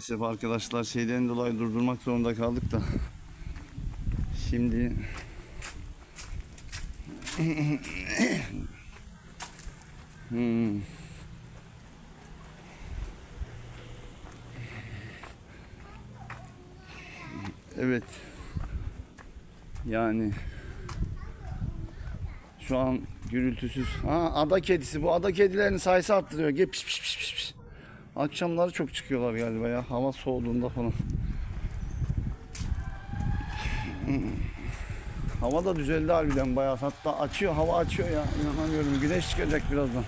Maalesef arkadaşlar şeyden dolayı durdurmak zorunda kaldık da. Şimdi Hmm. Evet. Yani şu an gürültüsüz. Ha ada kedisi bu ada kedilerinin sayısı arttırıyor. Gel piş piş piş piş. Akşamları çok çıkıyorlar galiba ya. Hava soğuduğunda falan. Hmm. Hava da düzeldi harbiden bayağı. Hatta açıyor, hava açıyor ya. İnanamıyorum. Güneş çıkacak birazdan.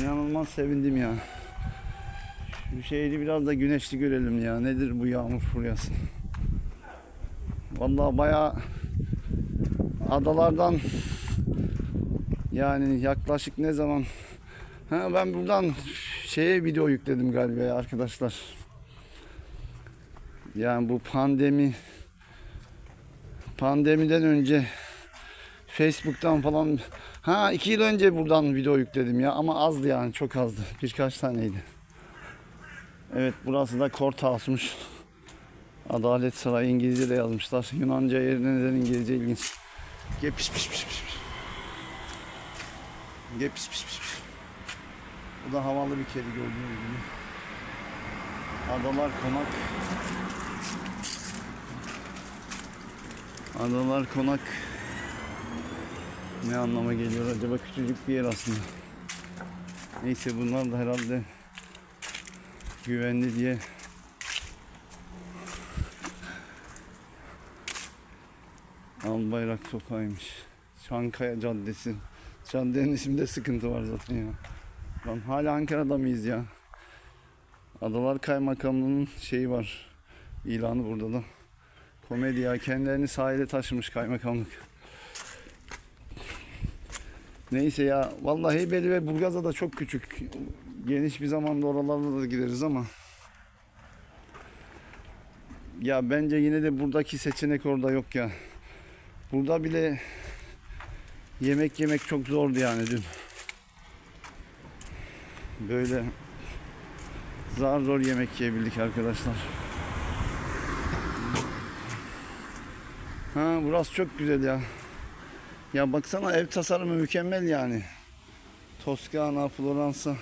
İnanılmaz sevindim ya. Şu şehri biraz da güneşli görelim ya. Nedir bu yağmur furyası? Vallahi bayağı adalardan yani yaklaşık ne zaman ha ben buradan şeye video yükledim galiba arkadaşlar. Yani bu pandemi pandemiden önce Facebook'tan falan ha iki yıl önce buradan video yükledim ya ama azdı yani çok azdı birkaç taneydi. Evet burası da Courthouse'muş. Adalet Sarayı İngilizce de yazmışlar. Yunanca yerine neden İngilizce ilginç. Gel piş piş piş piş. piş. Gel Bu da havalı bir kedi gördüğünüz gibi. Adalar Konak. Adalar Konak. Ne anlama geliyor acaba küçücük bir yer aslında. Neyse bunlar da herhalde güvenli diye Albayrak sokağıymış. Çankaya Caddesi. Caddenin isminde sıkıntı var zaten ya. Lan hala Ankara'da mıyız ya? Adalar Kaymakamlığı'nın şeyi var. İlanı burada da. Komedi ya. Kendilerini sahile taşımış kaymakamlık. Neyse ya. Vallahi Heybeli ve Burgaz'a da çok küçük. Geniş bir zamanda oralarda da gideriz ama. Ya bence yine de buradaki seçenek orada yok ya. Burada bile yemek yemek çok zordu yani dün. Böyle zar zor yemek yiyebildik arkadaşlar. Ha burası çok güzel ya. Ya baksana ev tasarımı mükemmel yani. Toskana, Floransa.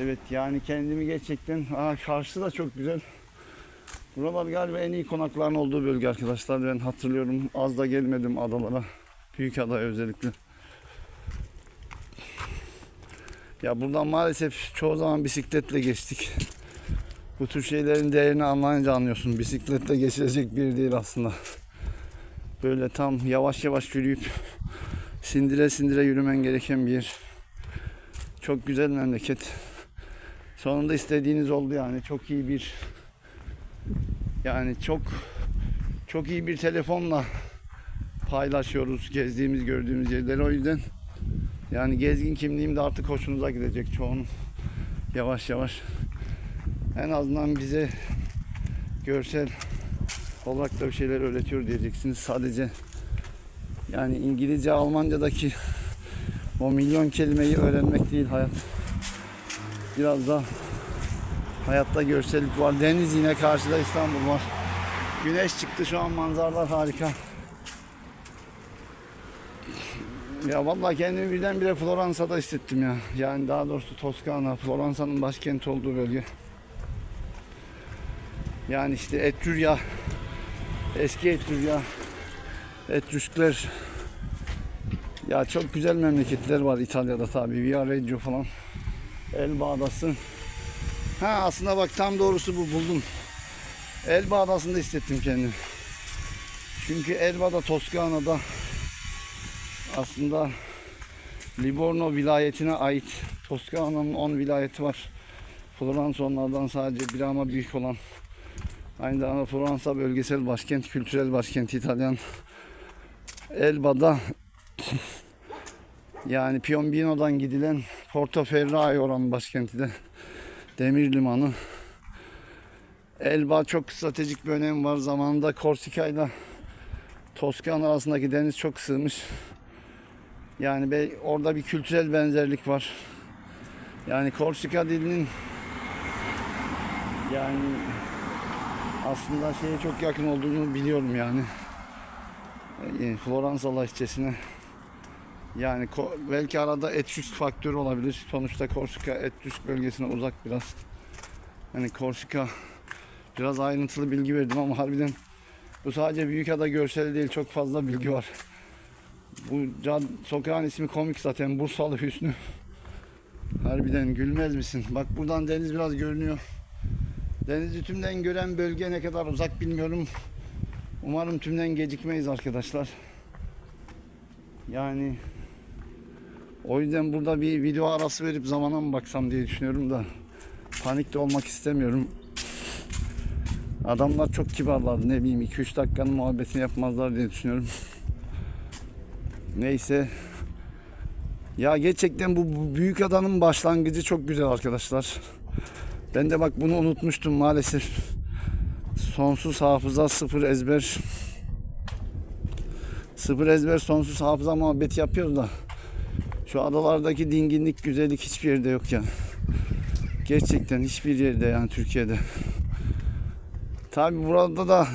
Evet yani kendimi gerçekten aa karşı da çok güzel. Buralar galiba en iyi konakların olduğu bölge arkadaşlar. Ben hatırlıyorum az da gelmedim adalara. Büyük adaya özellikle. Ya buradan maalesef çoğu zaman bisikletle geçtik. Bu tür şeylerin değerini anlayınca anlıyorsun. Bisikletle geçilecek bir değil aslında. Böyle tam yavaş yavaş yürüyüp sindire sindire yürümen gereken bir. Çok güzel memleket. Sonunda istediğiniz oldu yani. Çok iyi bir yani çok çok iyi bir telefonla paylaşıyoruz gezdiğimiz gördüğümüz yerleri o yüzden yani gezgin kimliğim de artık hoşunuza gidecek çoğunun yavaş yavaş en azından bize görsel olarak da bir şeyler öğretiyor diyeceksiniz sadece yani İngilizce Almanca'daki o milyon kelimeyi öğrenmek değil hayat biraz da Hayatta görsellik var. Deniz yine karşıda İstanbul var. Güneş çıktı şu an manzaralar harika. Ya vallahi kendimi birdenbire Floransa'da hissettim ya. Yani daha doğrusu Toskana, Floransa'nın başkenti olduğu bölge. Yani işte Etrurya, eski Etrurya, Etrüskler. Ya çok güzel memleketler var İtalya'da tabii. Viareggio falan. Elba Adası. Ha aslında bak tam doğrusu bu buldum. Elba Adası'nda hissettim kendimi. Çünkü Elba da Toskana'da aslında Livorno vilayetine ait Toskana'nın 10 vilayeti var. Floransa onlardan sadece bir ama büyük olan. Aynı zamanda Floransa bölgesel başkent, kültürel başkent İtalyan. Elba'da yani Piombino'dan gidilen Portoferraio olan başkenti de Demir Limanı. Elba çok stratejik bir önemi var. Zamanında Korsika ile Toskana arasındaki deniz çok sığmış. Yani be, orada bir kültürel benzerlik var. Yani Korsika dilinin yani aslında şeye çok yakın olduğunu biliyorum yani. E, Floransa lehçesine. Yani belki arada Etrüsk faktörü olabilir. Sonuçta Korsika Etrüsk bölgesine uzak biraz. Hani Korsika biraz ayrıntılı bilgi verdim ama harbiden bu sadece Büyükada görseli değil çok fazla bilgi var. Bu cad sokağın ismi komik zaten Bursalı Hüsnü. Harbiden gülmez misin? Bak buradan deniz biraz görünüyor. Denizi tümden gören bölge ne kadar uzak bilmiyorum. Umarım tümden gecikmeyiz arkadaşlar. Yani o yüzden burada bir video arası verip zamana mı baksam diye düşünüyorum da panik de olmak istemiyorum. Adamlar çok kibarlardı ne bileyim 2-3 dakikanın muhabbetini yapmazlar diye düşünüyorum. Neyse. Ya gerçekten bu, büyük adanın başlangıcı çok güzel arkadaşlar. Ben de bak bunu unutmuştum maalesef. Sonsuz hafıza sıfır ezber. Sıfır ezber sonsuz hafıza muhabbeti yapıyoruz da. Şu adalardaki dinginlik, güzellik hiçbir yerde yok ya. Gerçekten hiçbir yerde yani Türkiye'de. Tabi burada da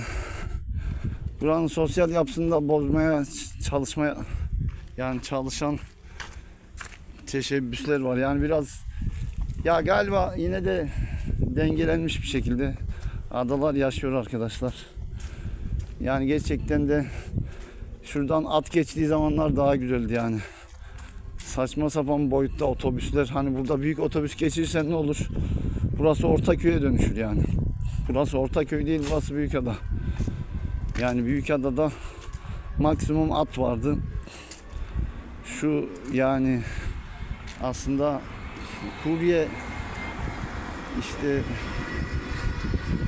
buranın sosyal yapısını da bozmaya çalışmaya yani çalışan teşebbüsler var. Yani biraz ya galiba yine de dengelenmiş bir şekilde adalar yaşıyor arkadaşlar. Yani gerçekten de şuradan at geçtiği zamanlar daha güzeldi yani. Saçma sapan boyutta otobüsler hani burada büyük otobüs geçirsen ne olur? Burası Ortaköy'e dönüşür yani. Burası Ortaköy değil burası Büyükada. Yani Büyükada'da maksimum at vardı. Şu yani aslında kurye işte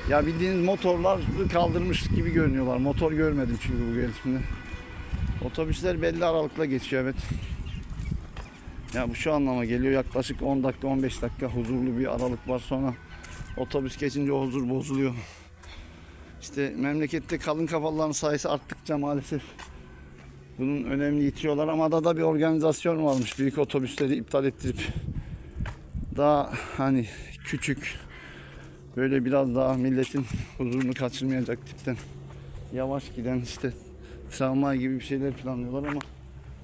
ya bildiğiniz motorlar kaldırmış gibi görünüyorlar. Motor görmedim çünkü bu gelişimde. Otobüsler belli aralıkla geçiyor evet. Ya bu şu anlama geliyor yaklaşık 10 dakika 15 dakika huzurlu bir aralık var sonra otobüs geçince o huzur bozuluyor. İşte memlekette kalın kafalıların sayısı arttıkça maalesef bunun önemli yitiriyorlar ama adada bir organizasyon varmış büyük otobüsleri iptal ettirip daha hani küçük böyle biraz daha milletin huzurunu kaçırmayacak tipten yavaş giden işte tramvay gibi bir şeyler planlıyorlar ama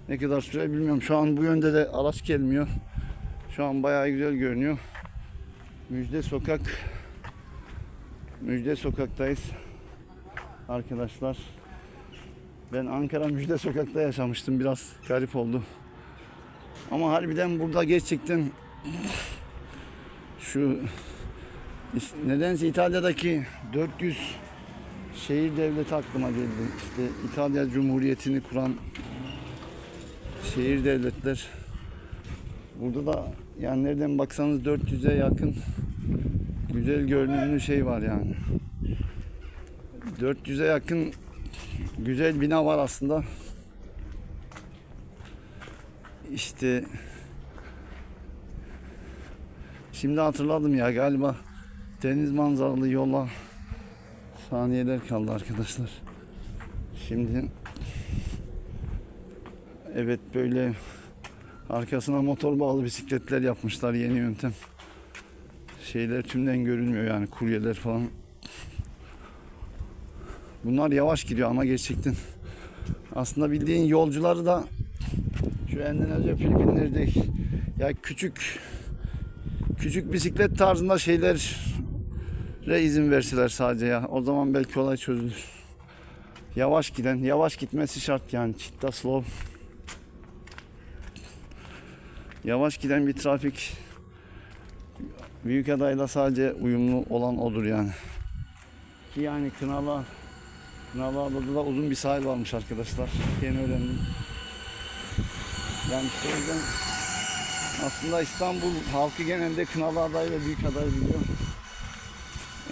ne kadar süre bilmiyorum. Şu an bu yönde de araç gelmiyor. Şu an bayağı güzel görünüyor. Müjde Sokak Müjde Sokak'tayız. Arkadaşlar ben Ankara Müjde Sokak'ta yaşamıştım. Biraz garip oldu. Ama harbiden burada gerçekten şu nedense İtalya'daki 400 şehir devleti aklıma geldi. İşte İtalya Cumhuriyeti'ni kuran şehir devletler. Burada da yani nereden baksanız 400'e yakın güzel görünümlü şey var yani. 400'e yakın güzel bina var aslında. İşte şimdi hatırladım ya galiba deniz manzaralı yola saniyeler kaldı arkadaşlar. Şimdi evet böyle arkasına motor bağlı bisikletler yapmışlar yeni yöntem. Şeyler tümden görünmüyor yani kuryeler falan. Bunlar yavaş gidiyor ama gerçekten. Aslında bildiğin yolcuları da şu Endonezya Filipinler'de ya küçük küçük bisiklet tarzında şeyler izin verseler sadece ya. O zaman belki olay çözülür. Yavaş giden, yavaş gitmesi şart yani. Chitta slow. Yavaş giden bir trafik büyük adayla sadece uyumlu olan odur yani. Ki yani Kınalı Kınalı Adada da uzun bir sahil varmış arkadaşlar. Yeni öğrendim. Yani işte yüzden aslında İstanbul halkı genelde Kınalı Aday ve Büyük Aday biliyor.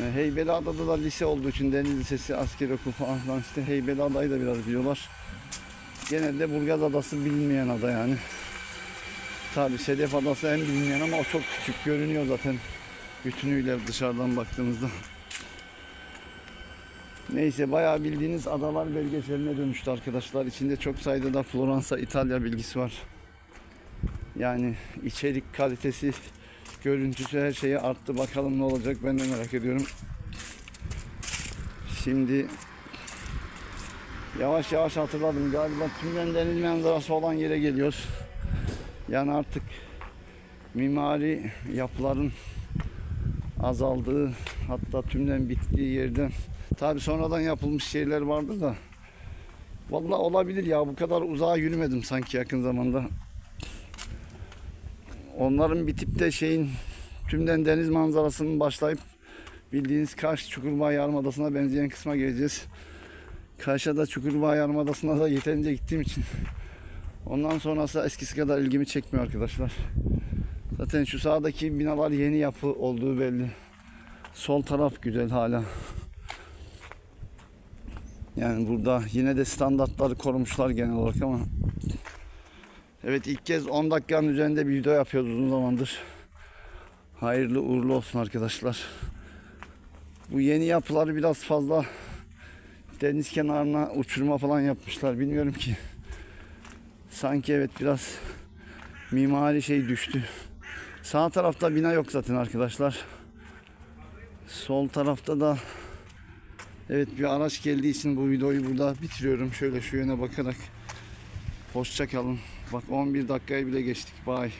E, Heybeliada'da da lise olduğu için Deniz Lisesi, asker okul falan filan işte Heybeliada'yı da biraz biliyorlar. Genelde Burgaz Adası bilinmeyen ada yani. Tabi Sedef Adası en bilinmeyen ama o çok küçük görünüyor zaten bütünüyle dışarıdan baktığımızda. Neyse bayağı bildiğiniz adalar belgeseline dönüştü arkadaşlar. İçinde çok sayıda da Floransa, İtalya bilgisi var. Yani içerik kalitesi, görüntüsü her şeyi arttı. Bakalım ne olacak ben de merak ediyorum. Şimdi yavaş yavaş hatırladım. Galiba tümden deniz manzarası olan yere geliyoruz. Yani artık mimari yapıların azaldığı hatta tümden bittiği yerden tabi sonradan yapılmış şeyler vardı da Vallahi olabilir ya bu kadar uzağa yürümedim sanki yakın zamanda. Onların bitip de şeyin tümden deniz manzarasının başlayıp bildiğiniz Kaş Çukurova Yarımadası'na benzeyen kısma geleceğiz. Kaş'a da Çukurova Yarımadası'na da yeterince gittiğim için ondan sonrası eskisi kadar ilgimi çekmiyor arkadaşlar. Zaten şu sağdaki binalar yeni yapı olduğu belli. Sol taraf güzel hala. Yani burada yine de standartları korumuşlar genel olarak ama Evet ilk kez 10 dakikanın üzerinde bir video yapıyoruz uzun zamandır. Hayırlı uğurlu olsun arkadaşlar. Bu yeni yapıları biraz fazla deniz kenarına uçurma falan yapmışlar. Bilmiyorum ki. Sanki evet biraz mimari şey düştü. Sağ tarafta bina yok zaten arkadaşlar. Sol tarafta da evet bir araç geldiği için bu videoyu burada bitiriyorum. Şöyle şu yöne bakarak. Hoşça kalın. Bak 11 dakikayı bile geçtik. Bye.